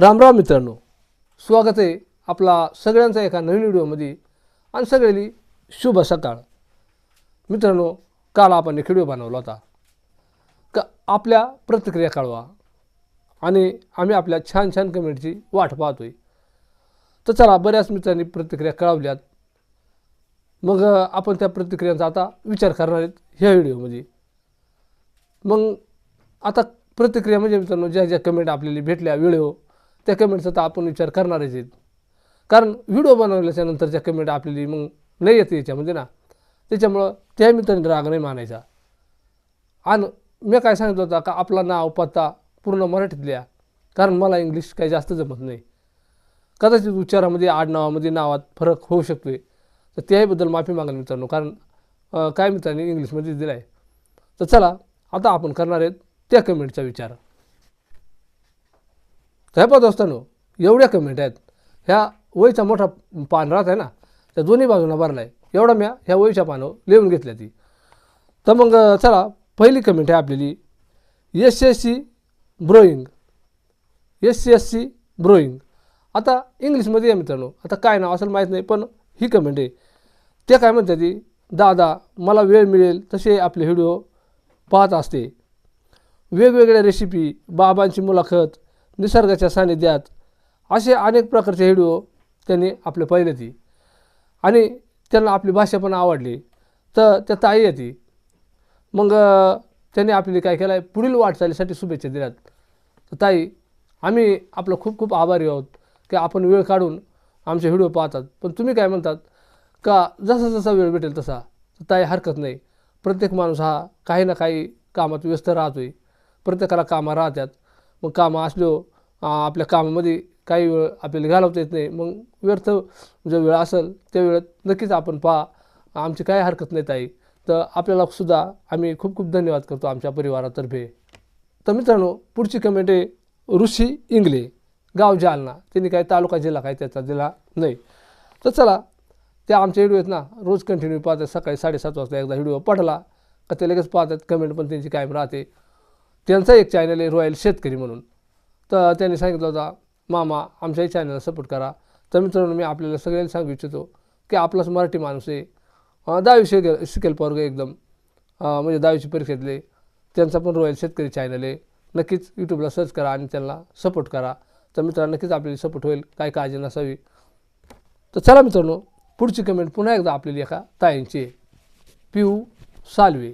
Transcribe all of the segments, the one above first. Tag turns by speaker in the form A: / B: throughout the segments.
A: रामराम मित्रांनो. स्वागत आहे आपला सगळ्यांचा एका नवीन व्हिडिओमध्ये. आणि सगळ्यांनी शुभ सकाळ. मित्रांनो काल आपण एक व्हिडिओ बनवला होता. का आपल्या प्रतिक्रिया कळवा. आणि आम्ही आपल्या छान छान कमेंटची वाट पाहतोय. तर चला बऱ्याच मित्रांनी प्रतिक्रिया कळवल्यात. मग आपण त्या प्रतिक्रियांचा आता विचार करणार आहेत ह्या व्हिडिओमध्ये. मग आता प्रतिक्रिया म्हणजे मित्रांनो ज्या ज्या कमेंट आपल्याला भेटल्या व्हिडिओ त्या कमेंटचा तर आपण विचार करणारच आहेत. कारण व्हिडिओ बनवल्याच्या नंतरच्या कमेंट आपल्याला मग नाही येते याच्यामध्ये म्हणजे ना. त्याच्यामुळं त्या मित्रांनी राग नाही मानायचा. आणि मी काय सांगितलं होतं का आपला नाव पत्ता पूर्ण मराठीत लिहा कारण मला इंग्लिश काही जास्त जमत नाही. कदाचित उच्चारामध्ये आडनावामध्ये नावात फरक होऊ शकतो आहे तर त्याहीबद्दल माफी मागाल मित्रांनो कारण काय मित्रांनी इंग्लिशमध्ये दिलं आहे तर चला आता आपण करणार आहेत त्या कमेंटचा विचार. काय पाहत असताना एवढ्या कमेंट आहेत. ह्या वहीचा मोठा पान राहत आहे ना त्या दोन्ही बाजूंना भरला आहे एवढा म्या ह्या वहीच्या पानावर लिहून घेतल्या ती. तर मग चला पहिली कमेंट आहे आपल्याली. एस एस सी ब्रोईंग एस सी एस सी ब्रोईंग आता इंग्लिशमध्ये या मित्रांनो आता काय नाव असेल माहीत नाही पण ही कमेंट आहे. ते काय म्हणतात ती? दादा मला वेळ मिळेल तसे आपले व्हिडिओ पाहत असते. वेगवेगळ्या रेसिपी बाबांची मुलाखत निसर्गाच्या सानिध्यात असे अनेक प्रकारचे व्हिडिओ त्यांनी आपले पाहिले ती. आणि त्यांना आपली भाषा पण आवडली. तर त्या ताई येते मग त्यांनी आपली काय केलं आहे पुढील वाटचालीसाठी शुभेच्छा दिल्यात. तर ताई आम्ही आपलं खूप खूप आभारी आहोत की आपण वेळ काढून आमचे व्हिडिओ पाहतात. पण तुम्ही काय म्हणतात? का जसा जसा वेळ भेटेल तसा. तर ताई हरकत नाही. प्रत्येक माणूस हा काही ना काही कामात व्यस्त राहतोय. प्रत्येकाला कामं राहतात. मग कामं असलो आपल्या कामामध्ये काही वेळ आपल्याला घालवता येत नाही. मग व्यर्थ जो वेळ असेल त्या वेळेत नक्कीच आपण पहा आमची काही हरकत नाही ताई. तर आपल्याला सुद्धा आम्ही खूप खूप धन्यवाद करतो आमच्या परिवारातर्फे. तर मित्रांनो पुढची कमेंट आहे ऋषी इंगले गाव जालना. त्यांनी काय तालुका जिल्हा काय त्याचा दिला नाही. तर चला त्या आमच्या व्हिडिओ आहेत ना रोज कंटिन्यू पाहतात सकाळी साडेसात वाजता एकदा व्हिडिओ पडला का ते लगेच पाहतात कमेंट पण त्यांची कायम राहते. त्यांचा एक चॅनल आहे रॉयल शेतकरी म्हणून. तर त्यांनी सांगितलं होता मामा आमच्याही चॅनलला सपोर्ट करा. तर मित्रांनो मी आपल्याला सगळ्यांना सांगू इच्छितो की आपलाच मराठी माणूस आहे. दहावी शिकेल शिकेल पोरग एकदम. म्हणजे दहावीची परीक्षेतले. त्यांचा पण रॉयल शेतकरी चॅनल आहे. नक्कीच यूट्यूबला सर्च करा आणि त्यांना सपोर्ट करा. तर मित्रांनो नक्कीच आपल्याला सपोर्ट होईल. काय काळजी नसावी. तर चला मित्रांनो पुढची कमेंट पुन्हा एकदा आपल्याला एका ताईंची. आहे पिऊ सालवे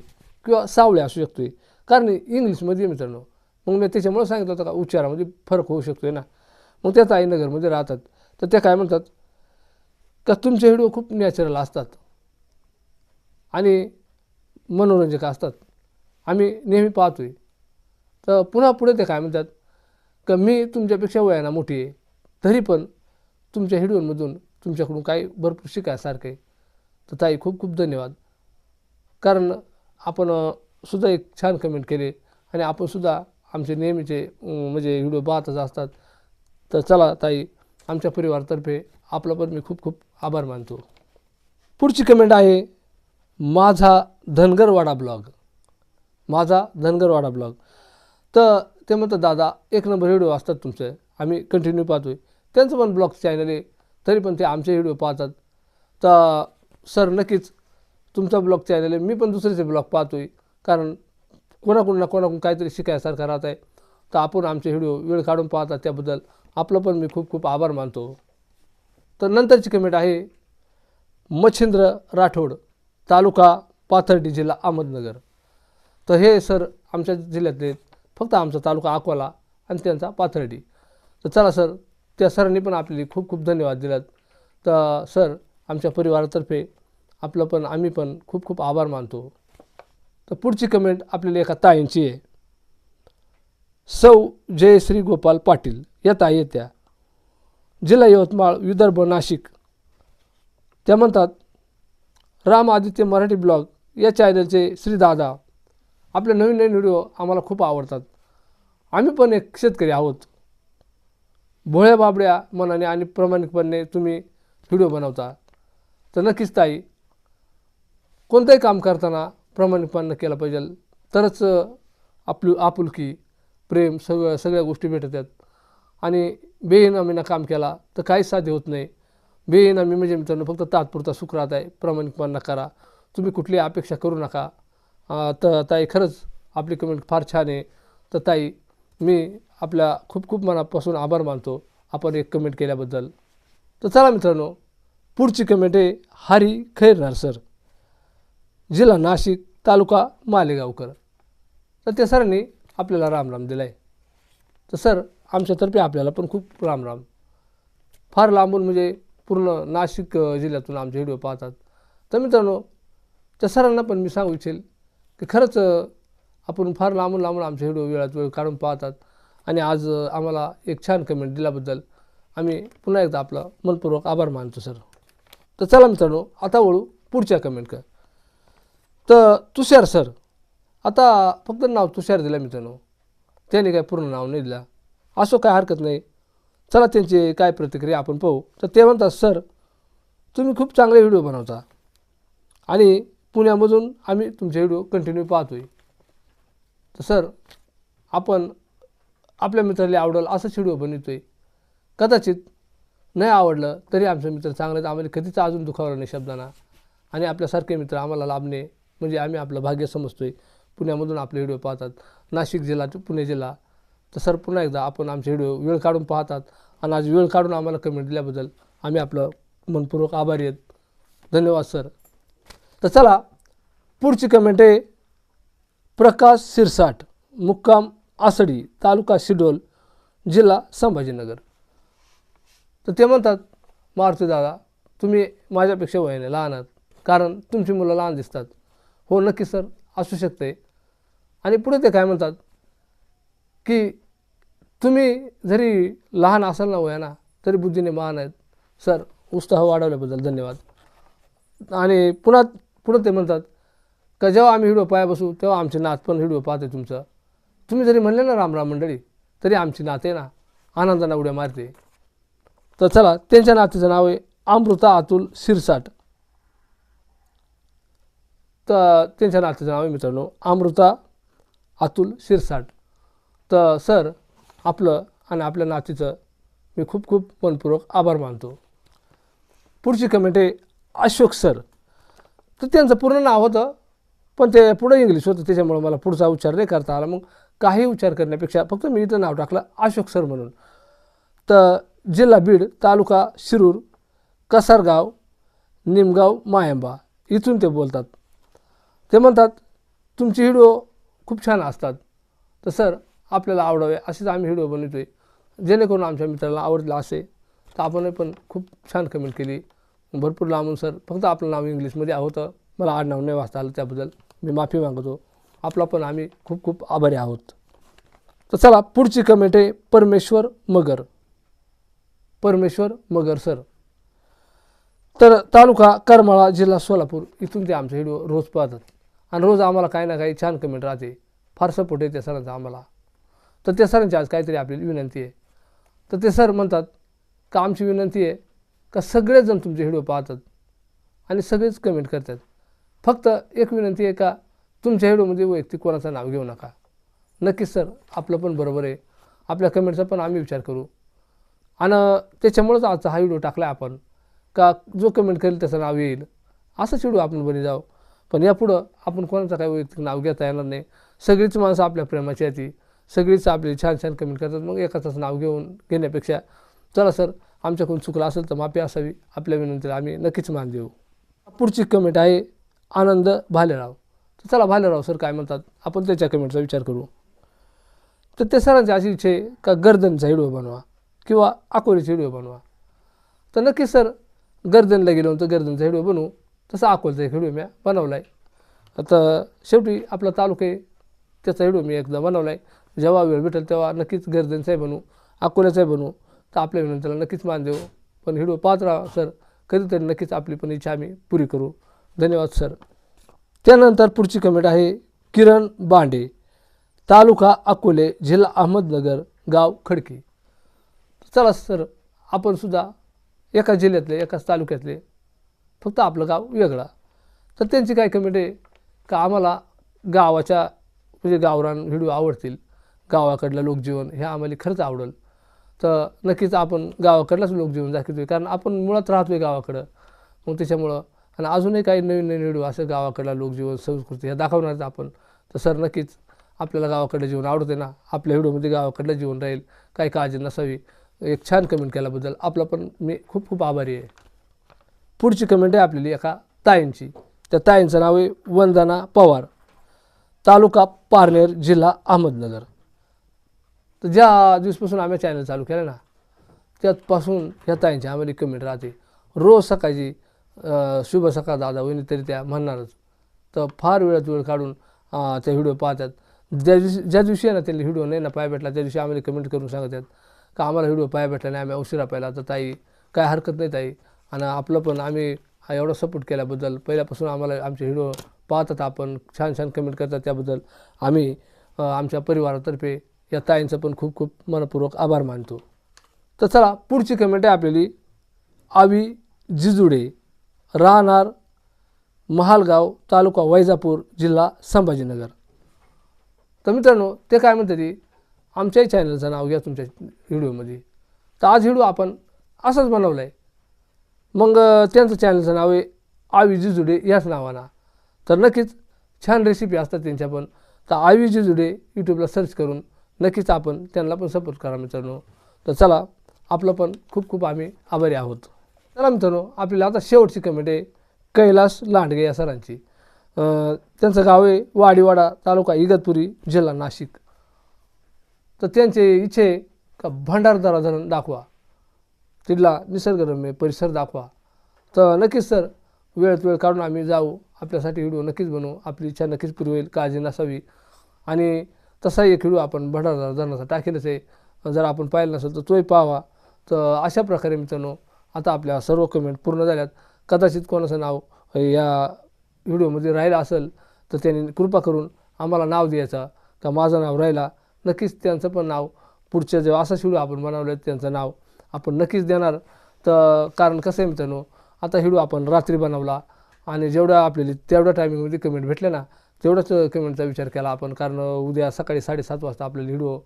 A: किंवा सावळे असू शकतोय. कारण इंग्लिशमध्ये मित्रांनो. मग मी त्याच्यामुळं सांगितलं होतं का उच्चारामध्ये फरक होऊ शकतोय ना. मग त्या आईनगरमध्ये राहतात. तर त्या काय म्हणतात का तुमचे व्हिडिओ खूप नॅचरल असतात. आणि मनोरंजक असतात. आम्ही नेहमी पाहतो आहे तर पुन्हा पुढे ते काय म्हणतात का मी तुमच्यापेक्षा वयाना मोठी आहे. तरी पण तुमच्या व्हिडिओमधून तुमच्याकडून काही भरपूर शिकायसारखं आहे. तर ताई खूप खूप धन्यवाद. कारण आपण सुद्धा एक छान कमेंट केले. आणि आपणसुद्धा आमचे नेहमीचे म्हणजे व्हिडिओ पाहतच असतात. तर चला ताई आमच्या परिवारातर्फे आपला पण मी खूप खूप आभार मानतो. पुढची कमेंट आहे माझा धनगरवाडा ब्लॉग माझा धनगरवाडा ब्लॉग तर ते म्हणतात दादा एक नंबर व्हिडिओ असतात तुमचे. आम्ही कंटिन्यू पाहतोय. त्यांचं पण ब्लॉग चॅनल आहे तरी पण ते आमचे व्हिडिओ पाहतात. तर सर नक्कीच तुमचा ब्लॉग चॅनल आहे. मी पण दुसऱ्याचे ब्लॉग पाहतोय. कारण कोणाकडून ना कोणाकडून काहीतरी शिकायसारखं राहत आहे. तर आपण आमचे व्हिडिओ वेळ काढून पाहतात त्याबद्दल आपलं पण मी खूप खूप आभार मानतो. तर नंतरची कमेंट आहे मच्छिंद्र राठोड तालुका पाथर्डी जिल्हा अहमदनगर. तर हे सर आमच्या जिल्ह्यातले फक्त आमचा तालुका अकोला आणि त्यांचा पाथर्डी. तर चला सर त्या सरांनी पण आपली खूप खूप धन्यवाद दिलात. तर सर आमच्या परिवारातर्फे आपलं पण आम्ही पण खूप खूप आभार मानतो. तर पुढची कमेंट आपल्याला एका ताईंची आहे. सौ जयश्री गोपाल पाटील. या ताई येत्या जिल्हा यवतमाळ विदर्भ नाशिक. त्या म्हणतात राम आदित्य मराठी ब्लॉग या चॅनलचे श्रीदादा आपले नवीन नवीन व्हिडिओ आम्हाला खूप आवडतात. आम्ही पण एक शेतकरी आहोत. भोळ्या बाबड्या मनाने आणि प्रामाणिकपणे तुम्ही व्हिडिओ बनवता. तर नक्कीच ताई कोणतंही काम करताना प्रामाणिकपणे केलं पाहिजे. तरच आपलं आपुलकी प्रेम सगळं सगळ्या गोष्टी भेटतात आणि बेइनामीनं काम केला तर काहीच साध्य होत नाही. बेइनामी म्हणजे मित्रांनो फक्त तात्पुरता सुख राहत आहे. प्रामाणिकपणा करा. तुम्ही कुठली अपेक्षा करू नका. तर ताई खरंच आपली कमेंट फार छान आहे. तर ताई मी आपल्या खूप खूप मनापासून आभार मानतो आपण एक कमेंट केल्याबद्दल. तर चला मित्रांनो पुढची कमेंट आहे हरी खैरनार सर. जिल्हा नाशिक तालुका मालेगावकर. तर त्या सरांनी आपल्याला रामराम दिला आहे तर सर आमच्यातर्फे आपल्याला पण खूप रामराम. फार लांबून म्हणजे पूर्ण नाशिक जिल्ह्यातून आमचे व्हिडिओ पाहतात. तर मित्रांनो त्या सरांना पण मी सांगू इच्छेल की खरंच आपण फार लांबून लांबून आमचे व्हिडिओ वेळात वेळ काढून पाहतात. आणि आज आम्हाला एक छान कमेंट दिल्याबद्दल आम्ही पुन्हा एकदा आपलं मनपूर्वक आभार मानतो सर. तर चला मित्रांनो आता वळू पुढच्या कमेंट कर तर तुषार सर आता फक्त नाव तुषार दिलं मित्रांनो. त्याने काय पूर्ण नाव नाही दिला. असो काय हरकत नाही. चला त्यांची काय प्रतिक्रिया आपण पाहू. तर ते म्हणतात सर तुम्ही खूप चांगले व्हिडिओ बनवता आणि पुण्यामधून आम्ही तुमचे व्हिडिओ कंटिन्यू पाहतो आहे तर सर आपण आपल्या मित्राला आवडेल असंच व्हिडिओ आहे कदाचित नाही आवडलं तरी आमचे मित्र चांगले आम्हाला कधीच अजून दुखावलं नाही शब्दांना. आणि आपल्यासारखे मित्र आम्हाला लाभणे म्हणजे आम्ही आपलं भाग्य समजतो आहे पुण्यामधून आपले व्हिडिओ पाहतात. नाशिक जिल्हा ते पुणे जिल्हा. तर सर पुन्हा एकदा आपण आमचे व्हिडिओ वेळ काढून पाहतात आणि आज वेळ काढून आम्हाला कमेंट दिल्याबद्दल आम्ही आपलं मनपूर्वक आभारी आहेत. धन्यवाद सर. तर चला पुढची कमेंट आहे प्रकाश सिरसाट मुक्काम आसडी तालुका शिडोल जिल्हा संभाजीनगर. तर ते म्हणतात मारुती दादा तुम्ही माझ्यापेक्षा वयाने लहान आहात. कारण तुमची मुलं लहान दिसतात. हो नक्की सर असू शकते. आणि पुढे ते काय म्हणतात की तुम्ही जरी लहान असाल ना वयाना तरी बुद्धीने महान आहेत. सर उत्साह वाढवल्याबद्दल धन्यवाद. आणि पुन्हा पुढं ते म्हणतात का जेव्हा आम्ही व्हिडिओ पाया बसू तेव्हा आमचे नात पण व्हिडिओ पाहते तुमचं. तुम्ही जरी म्हणले ना रामराम मंडळी तरी आमची नाते ना आनंदाने उड्या मारते. तर चला त्यांच्या नातीचं नाव आहे अमृता अतुल शिरसाट. तर त्यांच्या नातीचं नाव आहे मित्रांनो अमृता अतुल शिरसाट. तर सर आपलं आणि आपल्या नातीचं मी खूप खूप मनपूर्वक आभार मानतो. पुढची कमेंट आहे अशोक सर. तर त्यांचं पूर्ण नाव होतं पण ते पुढं इंग्लिश होतं त्याच्यामुळं मला पुढचा उच्चार नाही करता आला. मग काही उच्चार करण्यापेक्षा फक्त मी इथं नाव टाकलं अशोक सर म्हणून. तर जिल्हा बीड तालुका शिरूर कसारगाव निमगाव मायंबा इथून ते बोलतात. ते म्हणतात तुमचे व्हिडिओ खूप छान असतात. तर सर आपल्याला आवडावे असेच आम्ही व्हिडिओ बनवतोय. जेणेकरून आमच्या मित्राला आवडला असे तर आपण पण खूप छान कमेंट केली. भरपूर लांबून सर फक्त आपलं नाव इंग्लिशमध्ये होतं. मला आडनाव नाही वाचता आलं त्याबद्दल. मी माफी मागतो. आपला पण आम्ही खूप खूप आभारी आहोत. तर चला पुढची कमेंट आहे परमेश्वर मगर. परमेश्वर मगर सर. तर तालुका करमाळा जिल्हा सोलापूर. इथून ते आमचे व्हिडिओ रोज पाहतात. आणि रोज आम्हाला काही ना काही छान कमेंट राहते. फार सपोर्ट आहे त्या सरांचा आम्हाला. तर त्या सरांची आज काहीतरी आपल्याला विनंती आहे. तर ते सर म्हणतात का आमची विनंती आहे का सगळेजण तुमचे व्हिडिओ पाहतात आणि सगळेच कमेंट करतात. फक्त एक विनंती आहे का तुमच्या व्हिडिओमध्ये वैयक्तिक कोणाचं नाव घेऊ नका. नक्कीच सर आपलं पण बरोबर आहे. आपल्या कमेंटचा पण आम्ही विचार करू. आणि त्याच्यामुळंच आजचा हा व्हिडिओ टाकला आपण. का जो कमेंट करेल त्याचं नाव येईल. असंच व्हिडिओ आपण बनी जाऊ. पण यापुढं आपण कोणाचं काही वैयक्तिक नाव घेता येणार नाही. सगळीच माणसं आपल्या प्रेमाची येते सगळीच आपली छान छान कमेंट करतात. मग एकाचंच नाव घेऊन घेण्यापेक्षा चला सर आमच्याकडून चुकलं असेल तर माफी असावी. आपल्या विनंतीला आम्ही नक्कीच मान देऊ. पुढची कमेंट आहे आनंद भालेराव. तर चला भालेराव सर काय म्हणतात? आपण त्याच्या कमेंटचा विचार करू. तर त्या सरांची अशी इच्छा आहे का गर्दनचा व्हिडिओ बनवा किंवा अकोलीचा व्हिडिओ बनवा? तर नक्कीच सर गर्दनला गेलो तर गर्दनचा व्हिडिओ बनवू. तसा अकोलचा एक व्हिडिओ मी बनवला आहे आता शेवटी आपला तालुका आहे त्याचा व्हिडिओ मी एकदा बनवला आहे जेव्हा वेळ भेटेल तेव्हा नक्कीच गर्दनचाही बनू अकोल्याचाही बनवू तर आपल्या विनंतीला नक्कीच मान देऊ. पण व्हिडिओ पाहत राहा सर. कधीतरी नक्कीच आपली पण इच्छा आम्ही पुरी करू. धन्यवाद सर. त्यानंतर पुढची कमेंट आहे किरण बांडे तालुका अकोले जिल्हा अहमदनगर गाव खडकी. चला सर. आपण सुद्धा एका जिल्ह्यातले एकाच तालुक्यातले फक्त आपलं गाव वेगळा. तर त्यांची काय कमेंट आहे? का आम्हाला गावाच्या म्हणजे गावरान व्हिडिओ आवडतील. गावाकडलं लोकजीवन हे आम्हाला खरंच आवडेल. तर नक्कीच आपण गावाकडलाच लोक जीवन दाखवतोय. कारण आपण मुळात राहतो आहे गावाकडं. मग त्याच्यामुळं आणि अजूनही काही नवीन नवीन व्हिडिओ असं गावाकडला लोकजीवन संस्कृती ह्या दाखवणार आपण. तर सर नक्कीच आपल्याला गावाकडलं जीवन आवडते ना? आपल्या व्हिडिओमध्ये गावाकडलं जीवन राहील. काही काळजी नसावी. एक छान कमेंट केल्याबद्दल आपला पण मी खूप खूप आभारी आहे. पुढची कमेंट आहे आपल्याली एका ताईंची. त्या ताईंचं नाव आहे वंदना पवार तालुका पारनेर जिल्हा अहमदनगर. तर ज्या दिवसपासून आम्ही चॅनल चालू केलं ना त्यापासून ह्या ताईंची आम्हाला कमेंट राहते. रोज सकाळची शुभ सकाळ दादा वहिनी तरी त्या म्हणणारच. तर फार वेळात वेळ काढून त्या व्हिडिओ पाहतात. ज्या दिवशी ज्या दिवशी आहे ना त्यांनी व्हिडिओ नाही ना पाय भेटला त्या दिवशी आम्हाला कमेंट करून सांगतात का आम्हाला व्हिडिओ पाय भेटला नाही आम्ही उशिरा पाहिला. तर ताई काय हरकत नाही ताई. आणि आपलं पण आम्ही हा एवढा सपोर्ट केल्याबद्दल पहिल्यापासून आम्हाला आमचे हिरो पाहतात आपण छान छान कमेंट करतात त्याबद्दल. आम्ही आमच्या परिवारातर्फे या ताईंचं पण खूप खूप मनपूर्वक आभार मानतो. तर चला पुढची कमेंट आहे आपल्याली. आवी जिजुडे राहणार महालगाव तालुका वैजापूर जिल्हा संभाजीनगर. तर मित्रांनो ते काय म्हणतात आमच्याही चॅनलचं नाव घ्या तुमच्या व्हिडिओमध्ये तर आज व्हिडिओ आपण असंच बनवला आहे मग त्यांचं चॅनलचं नाव आहे आवी जिजुडे याच नावानं. तर नक्कीच छान रेसिपी असतात त्यांच्या पण. तर आवी जिजुडे यूट्यूबला सर्च करून नक्कीच आपण त्यांना पण सपोर्ट करा मित्रांनो. तर चला आपलं पण खूप खूप आम्ही आभारी आहोत. चला मित्रांनो आपल्याला आता शेवटची कमेंट आहे कैलास लांडगे या सरांची. त्यांचं गाव आहे वाडीवाडा तालुका इगतपुरी जिल्हा नाशिक. तर त्यांचे इच्छे आहे का भंडारदरा धरण दाखवा. तिथला निसर्गरम्य परिसर दाखवा. तर नक्कीच सर वेळत वेळ काढून आम्ही जाऊ. आपल्यासाठी व्हिडिओ नक्कीच बनवू. आपली इच्छा नक्कीच पुरी होईल. काळजी नसावी. आणि तसाही एक व्हिडिओ आपण भंडारदरा धरणाचा टाकेलच आहे. जर आपण पाहिलं नसेल तर तोही पाहावा. तर अशा प्रकारे मित्रांनो आता आपल्या सर्व कमेंट पूर्ण झाल्यात. कदाचित कोणाचं नाव या व्हिडिओमध्ये राहिलं असेल तर त्यांनी कृपा करून आम्हाला नाव द्यायचं. का माझं नाव राहिला? नक्कीच त्यांचं पण नाव. पुढच्या जेव्हा असा व्हिडिओ आपण बनवलं त्यांचं नाव आपण नक्कीच देणार. तर कारण कसं आहे मित्रांनो आता हिडू आपण रात्री बनवला आणि जेवढ्या आपल्याला तेवढ्या टायमिंगमध्ये कमेंट भेटले ना तेवढंच कमेंटचा विचार केला आपण. कारण उद्या सकाळी साडेसात वाजता आपल्याला व्हिडिओ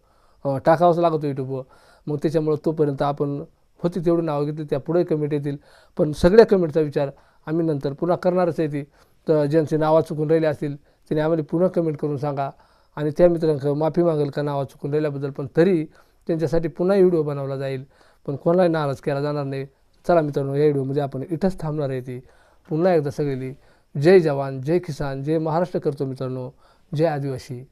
A: अं, टाकावाच लागतो यूट्यूबवर मग त्याच्यामुळं तोपर्यंत आपण होती तेवढी नावं घेतली त्या पुढे कमेंट येतील. पण सगळ्या कमेंटचा विचार आम्ही नंतर पुन्हा करणारच आहे ती. तर ज्यांची नावं चुकून राहिले असतील त्यांनी आम्हाला पुन्हा कमेंट करून सांगा. आणि त्या मित्रांक माफी मागेल का नावं चुकून राहिल्याबद्दल पण तरी त्यांच्यासाठी पुन्हा व्हिडिओ बनवला जाईल. पण कोणालाही नाराज केला जाणार नाही. चला मित्रांनो या व्हिडिओमध्ये आपण इथंच थांबणार आहे ती. पुन्हा एकदा सगळी जय जवान जय किसान जय महाराष्ट्र करतो मित्रांनो. जय आदिवासी.